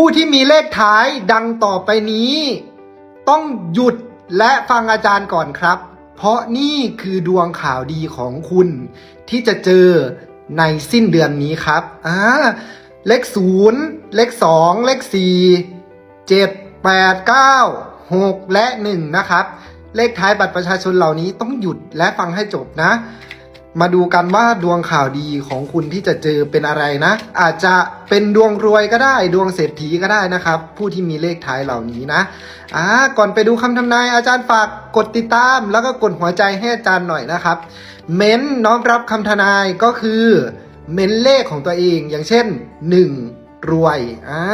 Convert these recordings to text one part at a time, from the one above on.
ผู้ที่มีเลขท้ายดังต่อไปนี้ ต้องหยุดและฟังอาจารย์ก่อนครับ เพราะนี่คือดวงข่าวดีของคุณ ที่จะเจอในสิ้นเดือนนี้ครับอ่าเลขศูนย์เลขสองเลขสี่เจ็ดแปดเก้าหกและหนึ่งนะครับ เลขท้ายบัตรประชาชนเหล่านี้ต้องหยุดและฟังให้จบนะ มาดูกันว่าดวงข่าวดีของคุณที่จะเจอเป็นอะไรนะ อาจจะเป็นดวงรวยก็ได้ ดวงเศรษฐีก็ได้นะครับ ผู้ที่มีเลขท้ายเหล่านี้นะอ่าก่อนไปดูคำทำนายอาจารย์ฝากกดติดตาม แล้วก็กดหัวใจให้อาจารย์หน่อยนะครับ เม้นน้อมรับคำทนายก็คือ เม้นเลขของตัวเองอย่างเช่น 1 รวยอ่า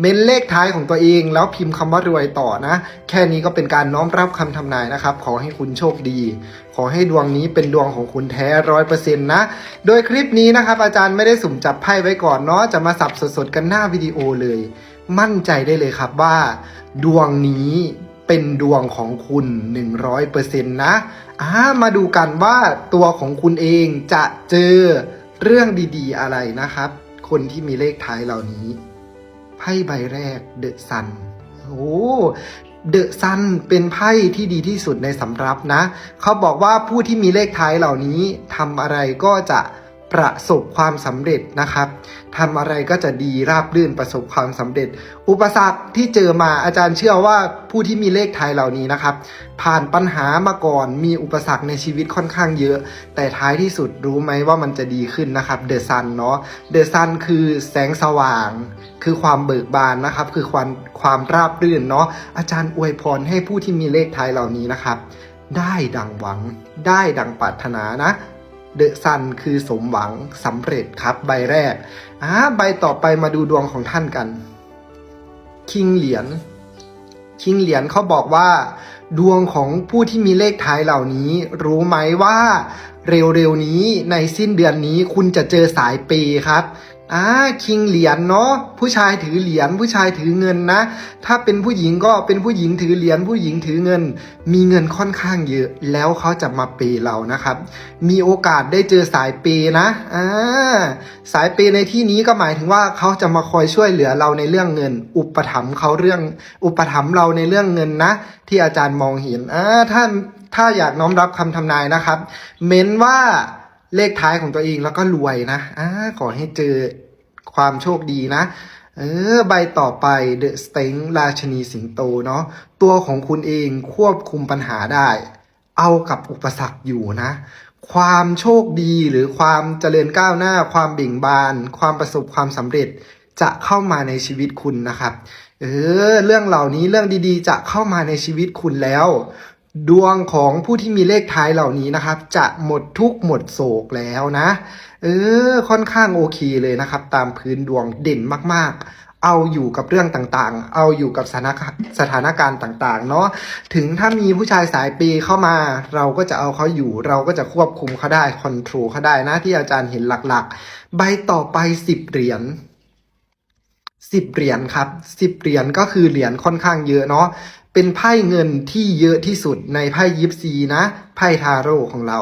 เม้นเลขท้ายของตัวเองแล้วพิมพ์คำว่ารวยต่อนะ แค่นี้ก็เป็นการน้อมรับคำทำนายนะครับ ขอให้คุณโชคดี ขอให้ดวงนี้เป็นดวงของคุณแท้ร้อยเปอร์เซ็นต์นะ โดยคลิปนี้นะครับ อาจารย์ไม่ได้สุ่มจับไพ่ไว้ก่อนเนาะจะมาสับสดๆกันหน้าวิดีโอเลย มั่นใจได้เลยครับว่า ดวงนี้เป็นดวงของคุณ 100%นะอ่ามาดูกันว่าตัวของคุณเองจะเจอเรื่องดีๆอะไรนะครับ คนที่มีเลขท้ายเหล่านี้ ไพ่ใบแรกเดอะซันโอ้เดอะซันเป็นไพ่ที่ดีที่สุดในสำรับนะ เขาบอกว่าผู้ที่มีเลขท้ายเหล่านี้ทำอะไรก็จะ ประสบความสำเร็จนะครับทำอะไรก็จะดีราบรื่นประสบความสำเร็จ อุปสรรคที่เจอมาอาจารย์เชื่อว่าผู้ที่มีเลขไทยเหล่านี้นะครับ ผ่านปัญหามาก่อนมีอุปสรรคในชีวิตค่อนข้างเยอะ แต่ท้ายที่สุดรู้ไหมว่ามันจะดีขึ้นนะครับเดอะซันเนาะเดอะซันคือแสงสว่าง คือความเบิกบานนะครับ คือความความราบรื่นเนาะอาจารย์อวยพรให้ผู้ที่มีเลขไทยเหล่านี้นะครับ ได้ดังหวัง ได้ดังปรารถนานะ เดอะซันคือสมหวังสำเร็จครับ ใบแรกอ่าใบต่อไปมาดูดวงของท่านกัน คิงเหรียญคิงเหรียญเขาบอกว่า ดวงของผู้ที่มีเลขท้ายเหล่านี้ รู้ไหมว่า เร็วๆนี้ในสิ้นเดือนนี้คุณจะเจอสายเปย์ครับ อ่าคิงเหรียญเนาะผู้ชายถือเหรียญผู้ชายถือเงินนะ ถ้าเป็นผู้หญิงก็เป็นผู้หญิงถือเหรียญผู้หญิงถือเงิน มีเงินค่อนข้างเยอะ แล้วเขาจะมาเปย์เรานะครับ มีโอกาสได้เจอสายเปย์นะอ่าสายเปย์ในที่นี้ก็หมายถึงว่าเขาจะมาคอยช่วยเหลือเราในเรื่องเงิน อุปถัมภ์เขาเรื่องอุปถัมภ์เราในเรื่องเงินนะ ที่อาจารย์มองเห็นอ่าถ้าถ้าอยากน้อมรับคำทำนายนะครับ เม้นว่าเลขท้ายของตัวเองแล้วก็รวยนะอ่าขอให้เจอ ความโชคดีนะ เออ ใบต่อไป The s t a n g ราชนีสิงโตเนาะตัวของคุณเองควบคุมปัญหาได้ เอากับอุปสรรคอยู่นะ ความโชคดีหรือความเจริญก้าวหน้า ความเบ่งบาน ความประสบความสำเร็จจะเข้ามาในชีวิตคุณนะครับ เออ เรื่องเหล่านี้เรื่องดีๆ จะเข้ามาในชีวิตคุณแล้ว ดวงของผู้ที่มีเลขท้ายเหล่านี้นะครับ จะหมดทุกหมดโศกแล้วนะ เออ ค่อนข้างโอเคเลยนะครับ ตามพื้นดวงเด่นมากๆ เอาอยู่กับเรื่องต่างๆ เอาอยู่กับสถานสถานการณ์ต่างๆ เนาะถึงถ้ามีผู้ชายสายปย์เข้ามา เราก็จะเอาเขาอยู่ เราก็จะควบคุมเขาได้คอนโทรลเขาได้นะที่อาจารย์เห็นหลักๆ ใบต่อไปสิบเหรียญสิบเหรียญครับสิบเหรียญก็คือเหรียญค่อนข้างเยอะเนาะ เป็นไพ่เงินที่เยอะที่สุดในไพ่ยิปซีนะ ไพ่ทาโร่ของเรา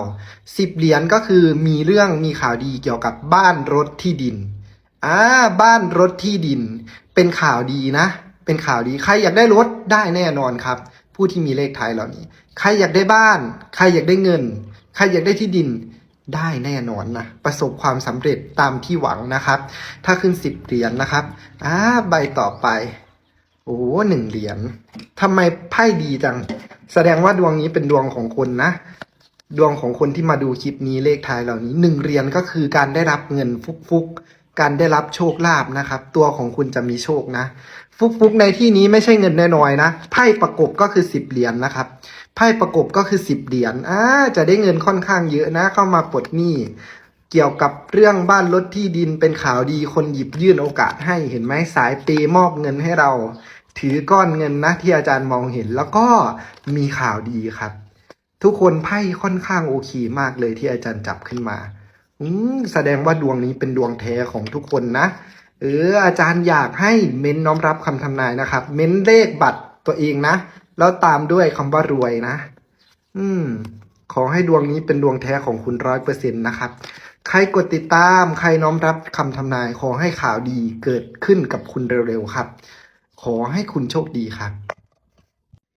สิบเหรียญก็คือมีเรื่องมีข่าวดีเกี่ยวกับบ้านรถที่ดินอ่าบ้านรถที่ดิน เป็นข่าวดีนะ เป็นข่าวดีใครอยากได้รถได้แน่นอนครับ ผู้ที่มีเลขท้ายเหล่านี้ ใครอยากได้บ้าน ใครอยากได้เงิน ใครอยากได้ที่ดินได้แน่นอนนะประสบความสำเร็จตามที่หวังนะครับ ถ้าขึ้นสิบเหรียญนะครับอ่าใบต่อไป โอ้หนึ่งเหรียญทำไมไพ่ดีจัง แสดงว่าดวงนี้เป็นดวงของคนนะ ดวงของคนที่มาดูคลิปนี้เลขท้ายเหล่านี้หนึ่งเหรียญก็คือการได้รับเงินฟุกๆ การได้รับโชคลาภนะครับ ตัวของคุณจะมีโชคนะ ฟุกๆในที่นี้ไม่ใช่เงินน้อยๆนะ ไพ่ประกบก็คือสิบเหรียญนะครับ ไพ่ประกบก็คือสิบเหรียญอ่าจะได้เงินค่อนข้างเยอะนะ เข้ามาปลดหนี้เกี่ยวกับเรื่องบ้านรถที่ดินเป็นข่าวดีคนหยิบยื่นโอกาสให้เห็นไหมสายเปมอบเงินให้เรา ถือก้อนเงินนะที่อาจารย์มองเห็น แล้วก็มีข่าวดีครับ ทุกคนไพ่ค่อนข้างโอเคมากเลยที่อาจารย์จับขึ้นมาอืมแสดงว่าดวงนี้เป็นดวงแท้ของทุกคนนะ เออ อาจารย์อยากให้เม้นน้อมรับคำทำนายนะครับ เม้นเลขบัตรตัวเองนะ แล้วตามด้วยคำว่ารวยนะ อืม ขอให้ดวงนี้เป็นดวงแท้ของคุณร้อยเปอร์เซ็นต์นะครับ ใครกดติดตาม ใครน้อมรับคำทำนาย ขอให้ข่าวดีเกิดขึ้นกับคุณเร็วๆครับ ขอให้คุณโชคดีครับ